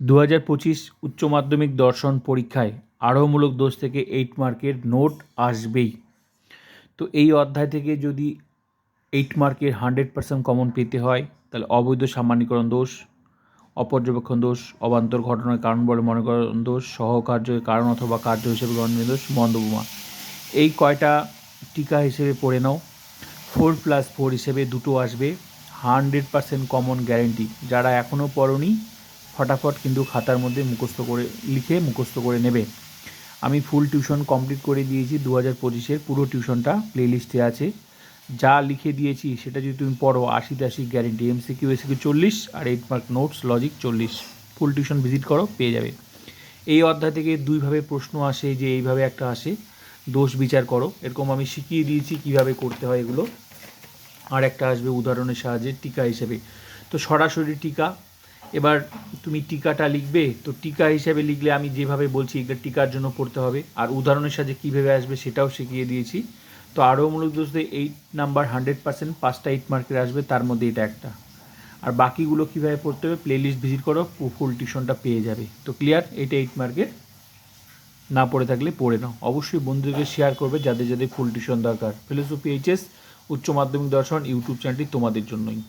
দু হাজার পঁচিশ উচ্চ মাধ্যমিক দর্শন পরীক্ষায় আরোহমূলক দোষ থেকে এইট মার্কের নোট আসবেই। তো এই অধ্যায় থেকে যদি এইট মার্কের হান্ড্রেড পার্সেন্ট কমন পেতে হয়, তাহলে অবৈধ সামান্যীকরণ দোষ, অপর্যবেক্ষণ দোষ, অবান্তর ঘটনার কারণ বলে মনে করেন দোষ সহকার্যের কারণ অথবা কার্য হিসেবে গণনীয় দোষ, মন্দবোমা। এই কয়টা টিকা হিসেবে পড়ে নাও। ফোর প্লাস ফোর হিসেবে দুটো আসবে। হান্ড্রেড পার্সেন্ট কমন গ্যারেন্টি যারা এখনও পড়নি ফটাফট কিন্তু খাতার মধ্যে মুখস্থ করে, লিখে মুখস্থ করে নেবে। আমি ফুল টিউশন কমপ্লিট করে দিয়েছি দু হাজার পঁচিশের পুরো টিউশনটা প্লেলিস্টে আছে। যা লিখে দিয়েছি, সেটা যদি তুমি পড়ো আশি আশি গ্যারেন্টি এমসিকিউ এসিকিউ চল্লিশ আর এইট মার্ক নোটস লজিক চল্লিশ। ফুল টিউশন ভিজিট করো, পেয়ে যাবে। এই অধ্যায় থেকে দুইভাবে প্রশ্ন আসে যে এইভাবে একটা আসে। দোষ বিচার করো। এরকম আমি শিখিয়ে দিয়েছি কীভাবে করতে হয় এগুলো। আর একটা আসবে উদাহরণের সাহায্যে টিকা হিসেবে। তো সরাসরি টিকা এবার তুমি টিকাটা লিখবে, তো টিকা হিসেবে লিখলে আমি যেভাবে বলছি এটা টিকার জন্য পড়তে হবে। আর উদাহরণের সাহায্যে কীভাবে আসবে সেটাও শিখিয়ে দিয়েছি। তো আরও মূলক দোষতে এইট নাম্বার হান্ড্রেড পার্সেন্ট পাঁচটা এইট মার্কের আসবে, তার মধ্যে এটা একটা। আর বাকিগুলো কীভাবে পড়তে হবে প্লে লিস্ট ভিজিট করো ফুল টিউশনটা পেয়ে যাবে। তো ক্লিয়ার এটা এইট মার্কের না পড়ে থাকলে পড়ে নাও। অবশ্যই বন্ধুদেরকে শেয়ার করবে, যাদের যাদের ফুল টিউশন দরকার। ফিলোসফি এইচএস উচ্চ মাধ্যমিক দর্শন, ইউটিউব চ্যানেলটি তোমাদের জন্যই।